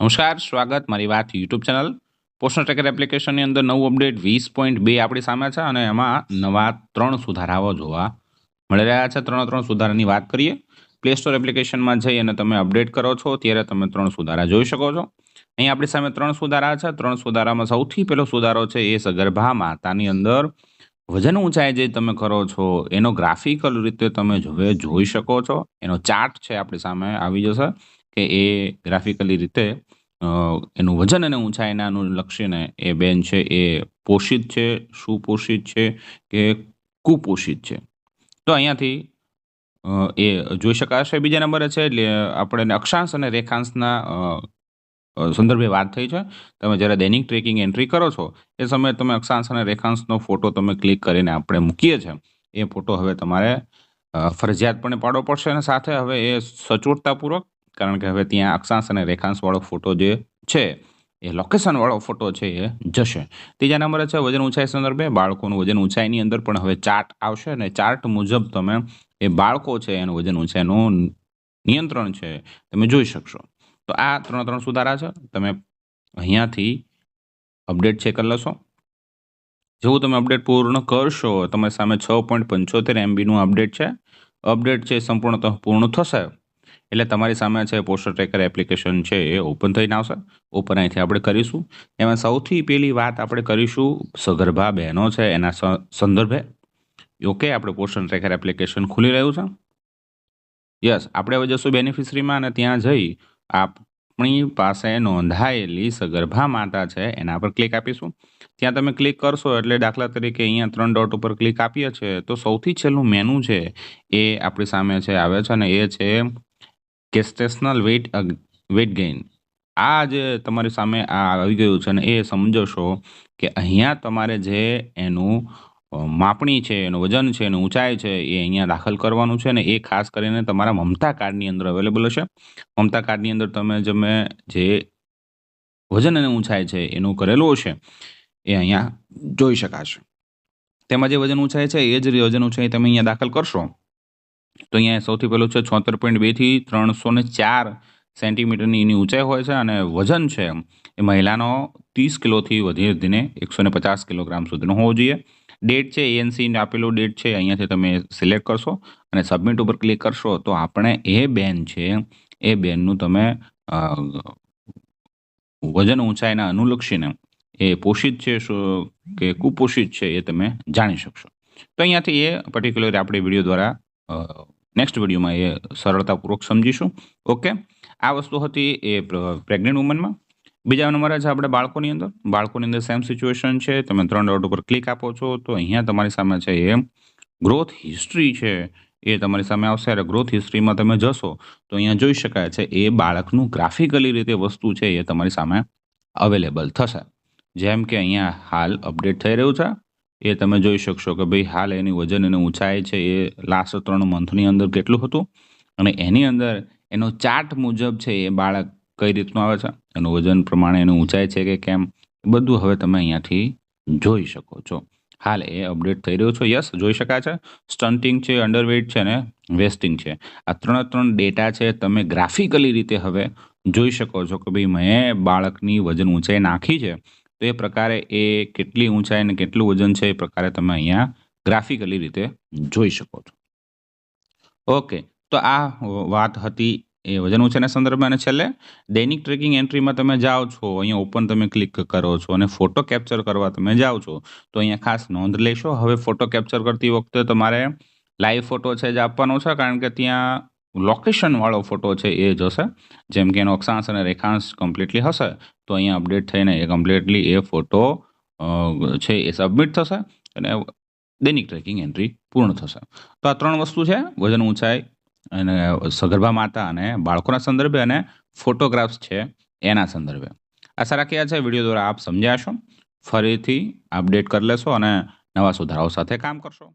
નમસ્કાર, સ્વાગત. મારી વાત યુટ્યુબ ચેનલ. પોસ્ટ ટ્રેકર એપ્લિકેશનની અંદર નવું અપડેટ વીસ પોઈન્ટ બે આપણી સામે છે અને એમાં નવા ત્રણ સુધારાઓ જોવા મળી રહ્યા છે. ત્રણ ત્રણ સુધારાની વાત કરીએ. પ્લે સ્ટોર એપ્લિકેશનમાં જઈ અને તમે અપડેટ કરો છો, ત્યારે તમે ત્રણ સુધારા જોઈ શકો છો. અહીં આપણી સામે ત્રણ સુધારા છે. ત્રણ સુધારામાં સૌથી પહેલો સુધારો છે એ સગર્ભા માતાની અંદર વજન ઊંચાઈ જે તમે કરો છો, એનો ગ્રાફિકલ રીતે તમે હવે જોઈ શકો છો. એનો ચાર્ટ છે આપણી સામે આવી જશે. કે એ ગ્રાફિકલી રીતે એનું વજન અને ઊંચાઈનાનું લક્ષીને એ બેન છે એ પોષિત છે, સુપોષિત છે કે કુપોષિત છે. તો અહીંયાથી એ જોઈ શકાશે બીજા નંબરે છે, એટલે આપણે અક્ષાંશ અને રેખાંશના સંદર્ભે વાત થઈ છે. તમે જ્યારે દૈનિક ટ્રેકિંગ એન્ટ્રી કરો છો, એ સમયે તમે અક્ષાંશ અને રેખાંશનો ફોટો તમે ક્લિક કરીને આપણે મૂકીએ છીએ. એ ફોટો હવે તમારે ફરજિયાતપણે પાડવો પડશે અને સાથે હવે એ સચોટતાપૂર્વક કારણ કે હવે ત્યાં અક્ષાંશ અને રેખાંશવાળો ફોટો જે છે, એ લોકેશનવાળો ફોટો છે, એ જશે. ત્રીજા નંબરે છે, વજન ઊંચાઈ સંદર્ભે, બાળકોનું વજન ઊંચાઈની અંદર પણ હવે ચાર્ટ આવશે અને ચાર્ટ મુજબ તમે એ બાળકો છે, એનું વજન ઊંચાઈનું નિયંત્રણ છે, તમે જોઈ શકશો. તો આ ત્રણ ત્રણ સુધારા છે, તમે અહીંયાથી અપડેટ ચેક કરી લેશો. જેવું તમે અપડેટ પૂર્ણ કરશો, તમારી સામે છ પોઈન્ટ પંચોતેર એમબીનું અપડેટ છે. અપડેટ છે એ સંપૂર્ણતઃ પૂર્ણ થશે. એટલે તમારી સામે છે પોસ્ટર ટ્રેકર એપ્લિકેશન છે એ ઓપન થઈને આવશે. ઓપન અહીંથી આપણે કરીશું. એમાં સૌથી પહેલી વાત આપણે કરીશું સગર્ભા બહેનો છે, એના સંદર્ભે. ઓકે આપણે પોસ્ટર ટ્રેકર એપ્લિકેશન ખુલી રહ્યું છે. યસ આપણે હવે જશું બેનિફિશરીમાં અને ત્યાં જઈ આપણી પાસે નોંધાયેલી સગર્ભા માતા છે, એના પર ક્લિક આપીશું. ત્યાં તમે ક્લિક કરશો એટલે દાખલા તરીકે અહીંયા ત્રણ ડોટ ઉપર ક્લિક આપીએ છીએ, તો સૌથી છેલ્લું મેનુ છે એ આપણી સામે છે, આવે છે અને એ છે ગેસ્ટેશનલ વેઇટ વેઇટ ગેઇન આ જે તમારી સામે આ આવી ગયું છે ને એ સમજો કે અહીંયા તમારે જે એનું માપણી છે, એનું વજન છે, એનું ઊંચાઈ છે એ અહીંયા દાખલ કરવાનું છે ને એ ખાસ કરીને તમારા મમતા કાર્ડની અંદર અવેલેબલ હશે. મમતા કાર્ડની અંદર તમે તમે જે વજન અને ઊંચાઈ છે એનું કરેલું હશે એ અહીંયા જોઈ શકાશે. તેમાં જે વજન ઊંચાઈ છે એ જ વજન ઊંચાઈ તમે અહીંયા દાખલ કરશો. તો અહીંયા સૌથી પહેલું છે છોતેર પોઈન્ટ બેથી ત્રણસો ને ચાર સેન્ટીમીટરની એની ઊંચાઈ હોય છે અને વજન છે એ મહિલાનો ત્રીસ કિલોથી વધી વધીને એકસો ને પચાસ કિલોગ્રામ સુધીનો હોવો જોઈએ. ડેટ છે એએનસીને આપેલો ડેટ છે, અહીંયાથી તમે સિલેક્ટ કરશો અને સબમિટ ઉપર ક્લિક કરશો તો આપણે એ બેન છે, એ બેનનું તમે વજન ઊંચાઈના અનુલક્ષીને એ પોષિત છે શું, કે કુપોષિત છે એ તમે જાણી શકશો. તો અહીંયાથી એ પર્ટિક્યુલર આપણે વીડિયો દ્વારા નેક્સ્ટ વિડીયોમાં એ સરળતાપૂર્વક સમજીશું. ઓકે આ વસ્તુ હતી એ પ્રેગ્નન્ટ વુમનમાં બીજા નંબરે છે આપણે બાળકોની અંદર. બાળકોની અંદર સેમ સિચ્યુએશન છે. તમે ત્રણ ડોટ ઉપર ક્લિક આપો છો, તો અહીંયા તમારી સામે છે એ ગ્રોથ હિસ્ટ્રી છે. એ તમારી સામે આવશે. અને ગ્રોથ હિસ્ટ્રીમાં તમે જશો, તો અહીંયા જોઈ શકાય છે એ બાળકનું ગ્રાફિકલી રીતે વસ્તુ છે એ તમારી સામે અવેલેબલ થશે. જેમ કે અહીંયા હાલ અપડેટ થઈ રહ્યું છે. એ તમે જોઈ શકશો કે ભાઈ હાલ એની વજન અને ઊંચાઈ છે એ લાસ્ટ ત્રણ મંથની અંદર કેટલું હતું? અને એની અંદર એનો ચાર્ટ મુજબ છે એ બાળક કઈ રીતનું આવે છે? એનું વજન પ્રમાણે એનું ઊંચાઈ છે કે કેમ? બધું હવે તમે અહીંયાથી જોઈ શકો છો. હાલ એ અપડેટ થઈ રહ્યો છે. યસ, જોઈ શકાય છે. સ્ટન્ટિંગ છે અંડરવેટ છે અને વેસ્ટિંગ છે. આ ત્રણ ત્રણ ડેટા છે તમે ગ્રાફિકલી રીતે હવે જોઈ શકો છો કે ભાઈ મેં બાળકની વજન ઊંચાઈ નાખી છે. તો એ પ્રકારે એ કેટલી ઊંચાઈ અને કેટલું વજન છે એ પ્રકારે તમે અહીંયા ગ્રાફિકલી રીતે જોઈ શકો છો. ઓકે તો આ વાત હતી એ વજન ઊંચાઈના સંદર્ભમાં અને છેલ્લે દૈનિક ટ્રેકિંગ એન્ટ્રીમાં તમે જાઓ છો, અહીંયા ઓપન તમે ક્લિક કરો છો અને ફોટો કેપ્ચર કરવા તમે જાઓ છો, તો અહીંયા ખાસ નોંધ લેશો. હવે ફોટો કેપ્ચર કરતી વખતે તમારે લાઈવ ફોટો છે જે આપવાનો છે, કારણ કે ત્યાં લોકેશન વાળો ફોટો છે એ જશે જેમ કે એનો અક્ષાંશ અને રેખાંશ કમ્પ્લીટલી હશે, તો અહીંયા અપડેટ થઈને એ કમ્પ્લીટલી એ ફોટો છે એ સબમિટ થશે અને દૈનિક ટ્રેકિંગ એન્ટ્રી પૂર્ણ થશે. તો આ ત્રણ વસ્તુ છે, વજન ઊંચાઈ અને સગર્ભા માતા અને બાળકોના સંદર્ભે અને ફોટોગ્રાફ્સ છે એના સંદર્ભે. આશા રાખી છે, વીડિયો દ્વારા આપ સમજ્યા ફરીથી અપડેટ કરી લેશો અને નવા સુધારાઓ સાથે કામ કરશો.